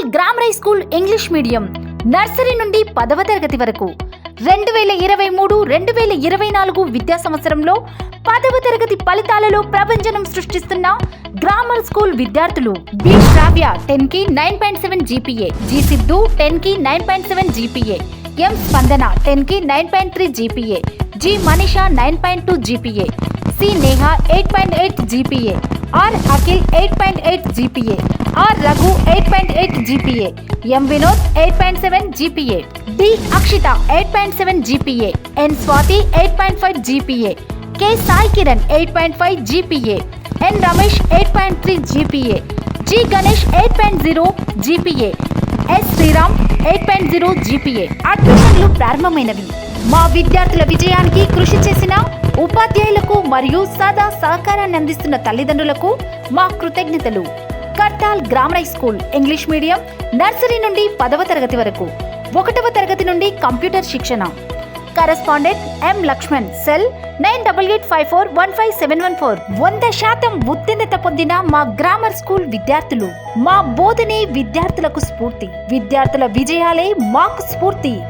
Kartal grammar high school English medium nursery నుండి పదవ తరగతి వరకు. రెండు వేల ఇరవై మూడు రెండు వేల ఇరవై నాలుగు విద్యా సంవత్సరంలో పదవ తరగతి ఫలితాలలో ప్రపంచనం సృష్టిస్తున్న గ్రామర్ స్కూల్ విద్యార్థులు బి. శ్రావ్య టెన్కి nine point seven GPA G. Siddhu టెన్కి nine point seven GPA M. Spandana టెన్కి nine point three GPA G. Manisha nine point two GPA. C Neha eight point eight GPA R Akhil eight point eight GPA R Raghu eight point eight GPA M Vinod eight point seven GPA D Akshitha eight point seven GPA N Swathi eight point five GPA K Sai Kiran eight point five GPA N Ramesh eight point three GPA G Ganesh eight point zero GPA S Sriram eight point zero GPA అడ్మిషన్లు ప్రారంభమైనవి మా విద్యార్థుల విజయానికి మరియు సదా సహకారాన్ని అందిస్తున్న తల్లిదండ్రులకు మా కృతజ్ఞతలు. Kartal గ్రామరై high school English medium nursery నుండి పదవ తరగతి వరకు. ఒకటవ తరగతి నుండి కంప్యూటర్ శిక్షణ. Correspondent M Lakshman cell nine double eight five four one five seven one four. వంద శాతం ఉత్తీర్ణత పొందిన మా గ్రామర్ స్కూల్ విద్యార్థులు మా బోధనే విద్యార్థులకు స్ఫూర్తి. విద్యార్థుల విజయాలే మాకు స్ఫూర్తి.